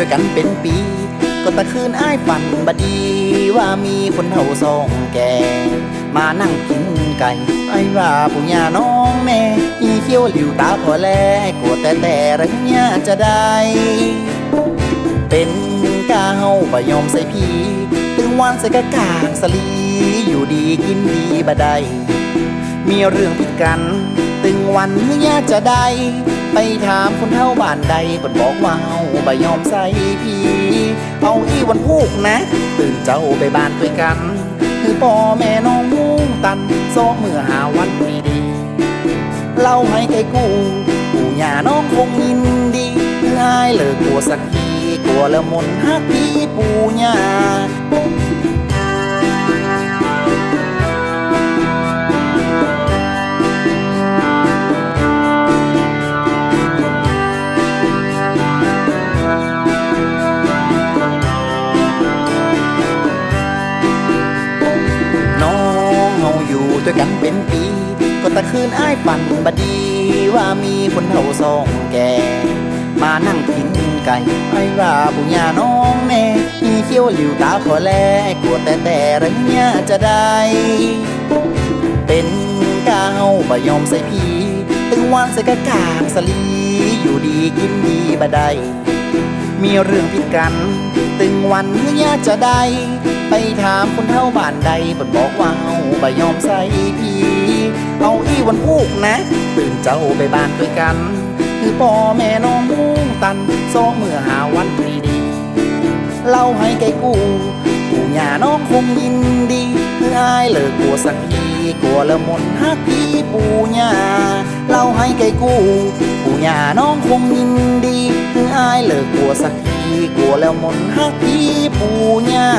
ด้วยกันเป็นปี ก็ตะคืนอ้ายฝันบดี ว่ามีคนเฒ่าสองแก่มานั่งกินไก่ไอ้ว่าปุญญาน้องแม่อีเขี้ยวหลิวตาพอแลกลัวแต่แต่ระเนี้ยจะได้ เป็นกาเฮาบ่ยอมใส่พีตึงวันใส่กะกางสลี อยู่ดีกินดีบ่ได้มีเรื่องผิดกัน ตึงวันเนี้ยจะได้ ไปถามคนเท่าบ้านใดเปิดบอกว่าเฮาบ่ยอมใส่พีเอาอีวันพูกนะ ตื่นเจ้าไปบ้านด้วยกัน คือพ่อแม่น้องมุงตันโซเมื่อหาวันดีดีเล่าให้ไกกูปู่ย่าน้องคงยินดีง่ายเลิกกลัวสักทีกลัวละมนฮักพี่ปู่ย่า ด้วยกันเป็นปี ก็ตะคืนอ้ายฝันบดีว่ามีคนเฒ่าสองแก่มานั่งกินไก่ไอ้ว่าปุญญาน้องแม่มีเขี้ยวหลิวตาขอแลกลัวแต่แต่ระเนี้ยจะได้ เป็นกาเฮาบ่ยอมใส่พีตึงวันใส่กะกางสลี อยู่ดีกินดีบ่ได้มีเรื่องผิดกัน ตึงวันเนี้ยจะได้ ไปถามคนเท่าบ้านใดเปิดบอกว่าเฮาบ่ยอมใส่พีเอาอีวันพูกนะ ตื่นเจ้าไปบ้านด้วยกัน คือพ่อแม่น้องมุงตันโซเมื่อหาวันดีดีเล่าให้ไกกูปู่ย่าน้องคงยินดีเพื่ออายเลิกกลัวสักทีกลัวละมนฮักพี่ปู่ย่าเล่าให้ไกกูปู่ย่าน้องคงยินดีเพื่ออายเลิกกลัวสักทีกลัวและมนฮักพี่ปู่ย่า